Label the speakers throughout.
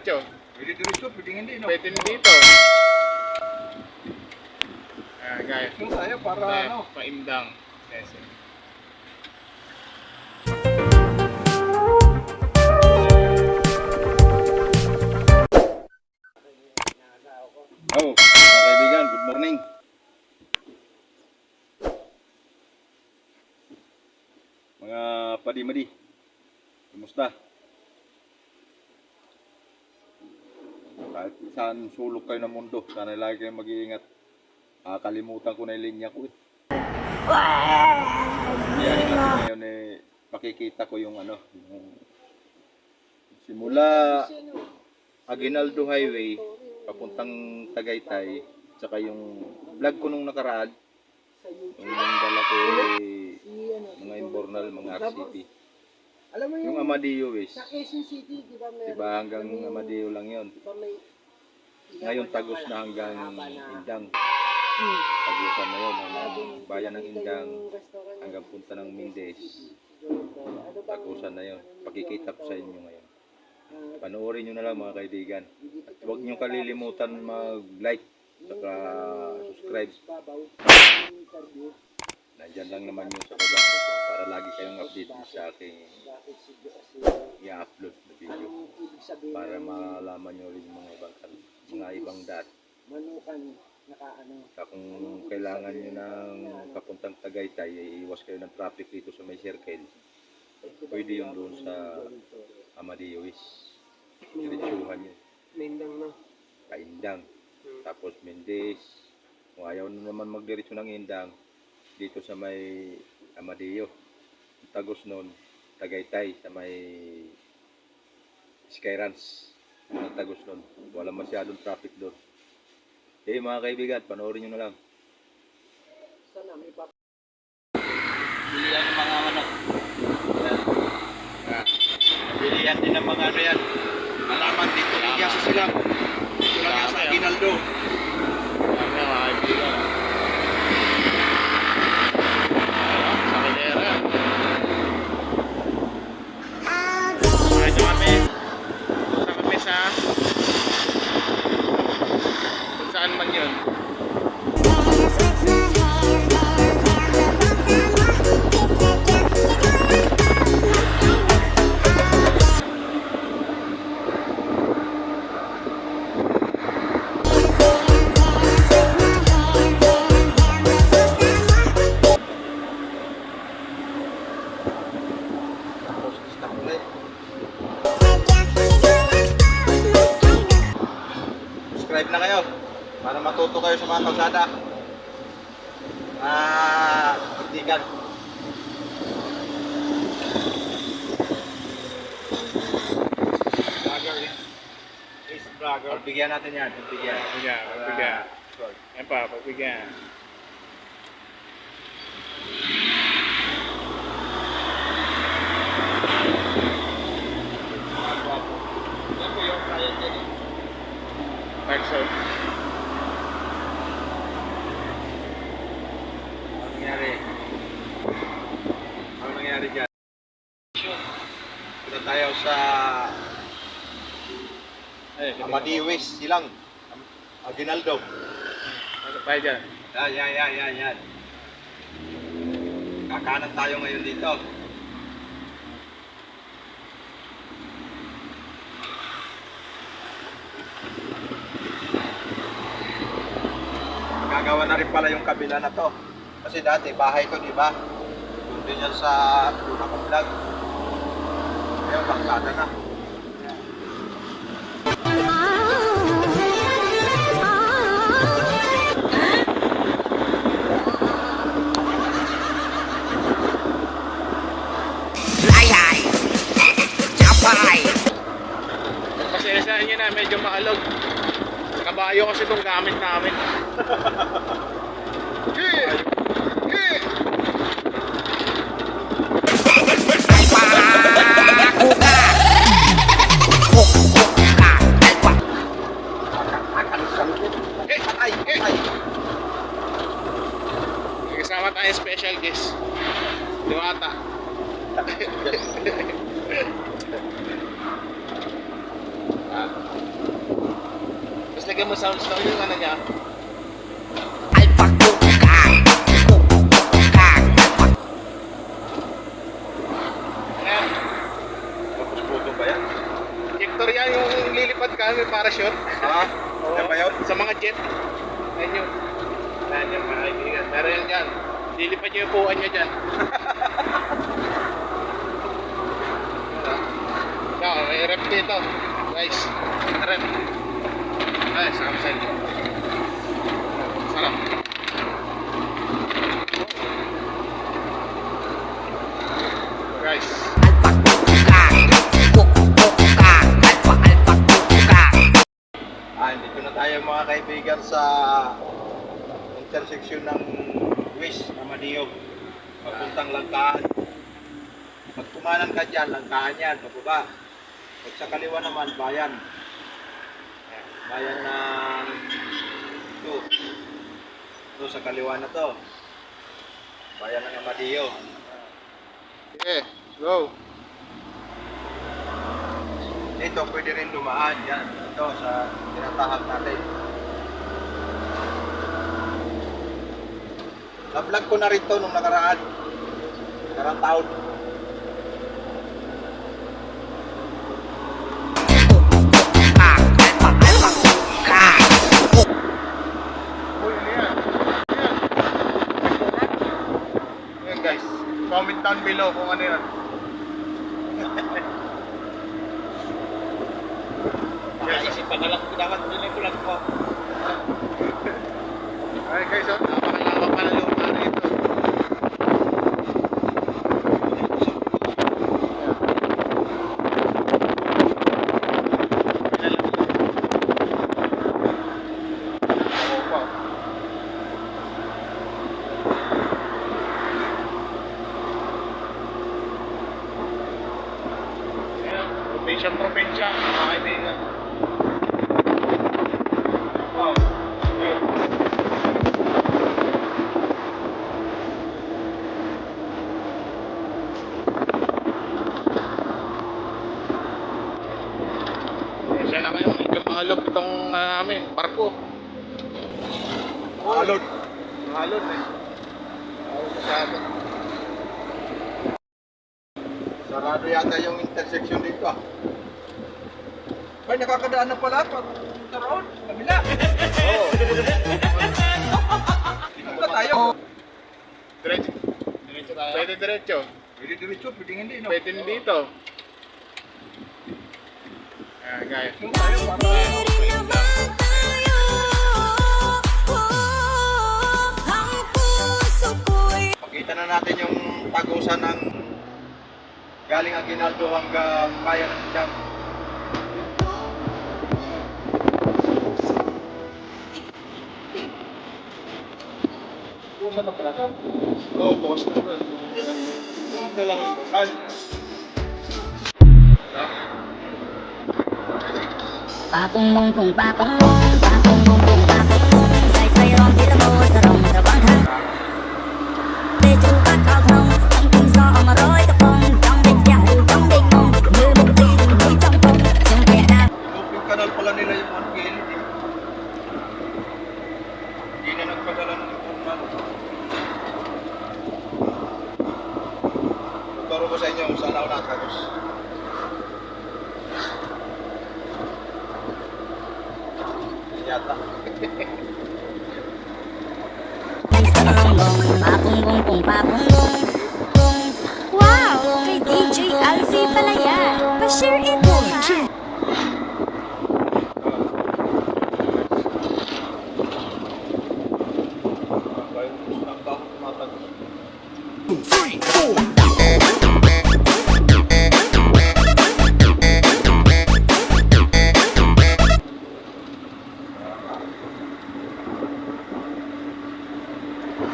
Speaker 1: diretso.
Speaker 2: Pwede dito, pwede hindi, no?
Speaker 1: Pwede dito. Ah, guys.
Speaker 2: So tayo para ano?
Speaker 1: paimdang. Yes.
Speaker 2: Oh, mga kaibigan, good morning. Mga padi-madi, kumusta? Kahit saan sulok kayo ng mundo, sana lagi kayong mag-iingat. Nakakalimutan ko na yung linya ko eh. Biyahe natin ngayon eh, pakikita ko yung ano, yung simula Aguinaldo Highway, papuntang Tagaytay, tsaka yung vlog ko nung nakaraan, yung dala ko eh, mga Imbornal, mga RCP.
Speaker 3: Alam mo yung,
Speaker 2: Yung Amadeo is,
Speaker 3: sa Quezon City, di ba meron?
Speaker 2: diba hanggang Amadeo lang yon.
Speaker 3: Di ba may...
Speaker 2: Ngayon tagos na hanggang Indang.
Speaker 3: Hmm.
Speaker 2: Tagusan na yun, ang bayan ng Indang
Speaker 3: yung
Speaker 2: hanggang punta ng Mindes.
Speaker 3: Ano
Speaker 2: Tagusan na yun. Pakikita ko sa inyo ngayon.
Speaker 3: Ah,
Speaker 2: Panoorin nyo na lang mga kaibigan. At huwag nyo kalilimutan mag-like saka subscribe.
Speaker 3: Yung
Speaker 2: Nandyan lang naman yun sa baba para lagi kayong update sa aking i-upload na video para malaman nyo rin yung mga ibang mga ibang dot.
Speaker 3: manukan nakaano
Speaker 2: Sa kung kailangan nyo ng papuntang Tagaytay, ay iwas kayo ng traffic dito sa may circle. Pwede yun doon sa Amadeo is diretsuhan nyo.
Speaker 3: Mendang na
Speaker 2: Kaindang. Tapos Mendes. Kung ayaw na naman magdiretso ng Indang, dito sa may Amadeo. Tagos nun, Tagaytay sa may Skyrans. Ang tagos nun. Wala masyadong traffic doon. Eh mga kaibigan, panoorin nyo na lang.
Speaker 3: sana may pap
Speaker 2: Bilihan ng mga ano. Yan. Ah. Bilihan din ng mga ano yan. Alaman dito niya sa silang. Ito lang sa.
Speaker 1: Yan nga, mga kaibigan.
Speaker 2: Mga kalsada. Ah, kaibigan.
Speaker 1: Vlogger is vlogger.
Speaker 2: Pagbigyan natin yan, pagbigyan.
Speaker 1: Pagbigyan, pagbigyan. Yan pa, pagbigyan.
Speaker 2: Yan po tayo sa
Speaker 1: Ay,
Speaker 2: Amadeo West, silang. Aguinaldo.
Speaker 1: Ano tayo dyan?
Speaker 2: Yan, yan, yan, yan, yan. Kakanan tayo ngayon dito. Gagawa na rin pala yung kabila na to. Kasi dati, bahay ko, di ba? Doon din yan sa una kong vlog. Ngayon, bangsada na.
Speaker 1: Pasensyahan nyo na, medyo maalog. Kabayo kasi itong gamit namin.
Speaker 2: Ay, ay.
Speaker 1: May Kasama tayong special guest. Diwata.
Speaker 2: Ah,
Speaker 1: lagyan mo sounds lang yung ano niya. Ayan.
Speaker 2: Tapos puto ba yan?
Speaker 1: Victor yan yung lilipad kami parachute.
Speaker 2: Ha? Yan ba yun?
Speaker 1: Sa mga jet. Ayan yun. Ayan yung mga kaibigan. Meron yan dyan. Lilipad niyo yung puwan niya dyan. Yan, may rep dito. Guys, rep. Ay, Samsung. Sarap.
Speaker 2: Sa intersection ng West Amadeo. Papuntang Langkahan. Pag kumanan ka dyan, Langkahan yan, pababa. Pag sa kaliwa naman, bayan. Ayan, Bayan ng ito. Ito sa kaliwa na to. Bayan ng Amadeo.
Speaker 1: sige, go.
Speaker 2: Dito pwede rin dumaan yan. Ito sa tinatahak natin. Na-vlog ko na rin to nung nakaraan. Nakaraan taon.
Speaker 1: Ayan guys, comment down below kung ano yan.
Speaker 2: Naisip pa na lang ko dapat tuloy ko lang po.
Speaker 1: Ay guys, oh, napakalawak pa ng lupa rito. Oo pa. Ayan, Probinsya, probinsya, mga kaibigan. Wow. Siya na kayo, medyo mahalog itong uh, amin, barko.
Speaker 2: Alon.
Speaker 1: Mahalog eh. Ako masyado.
Speaker 2: Sarado yata yung intersection dito ah. Nakakadaan na pala. Punta roon. Kabila. Oo. Dito ba tayo?
Speaker 1: Diretso. Diretso tayo? Pwede diretso.
Speaker 2: Pwede diretso, pwede hindi. No?
Speaker 1: Pwede din dito. Ah, guys.
Speaker 2: Doon tayo para... Pakita na natin yung tagusan ng galing Aguinaldo hanggang bayan ng Siyang.
Speaker 1: Pusa na pala. Oo, boss. Ito lang. Ay.
Speaker 4: Papung bung bung papung bung papung bung bung papung bung say say rong đi đâu sa rong sa băng thân để chúng ta cao thông trong tim gió mà rối tập bông trong đêm dài trong đêm mông như một tin như trong phong trong kẻ đa
Speaker 2: Yung kanal pala nila yung one gilid eh. Hindi na nagpadala ng sa inyo kung. Yata.
Speaker 4: Sa bong bong papung bung bung papung bung bung
Speaker 5: Wow! Kay DJ Alfie pala yan. Pa-share ito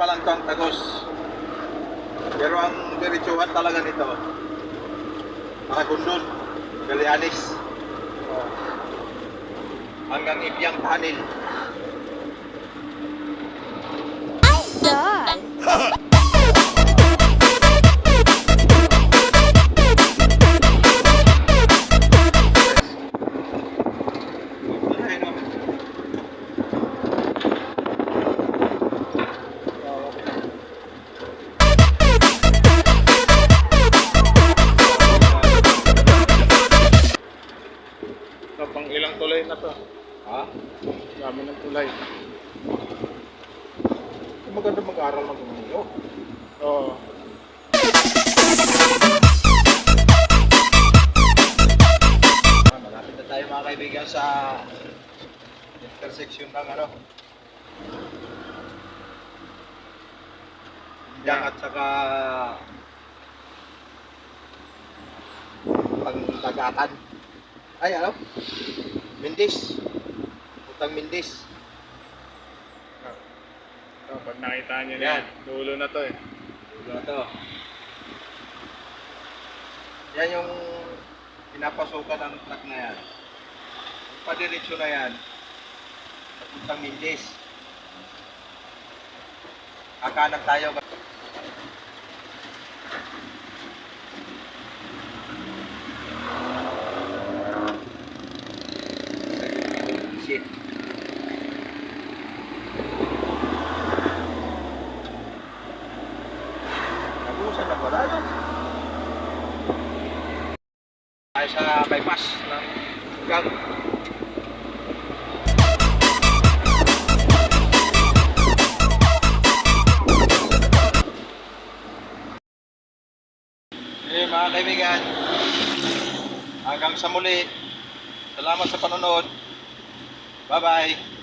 Speaker 2: Palangkang Tagos. Pero ang diretsuhan talaga nito, Nakagundon, Galianis, oh. hanggang Ipyang Tanil. Ay, God! sa intersection ng ano. Yang at saka pangtagatan. Ay, ano? Mindis. Utang Mindis.
Speaker 1: Ito, pag nakita nyo na
Speaker 2: yan,
Speaker 1: dulo na to eh.
Speaker 2: Dulo na to. Yan yung pinapasukan ng truck na yan. Padiretso na yan, papuntang Mindis. Kakanan tayo. Mga kaibigan, hanggang sa muli. Salamat sa panonood. Bye-bye.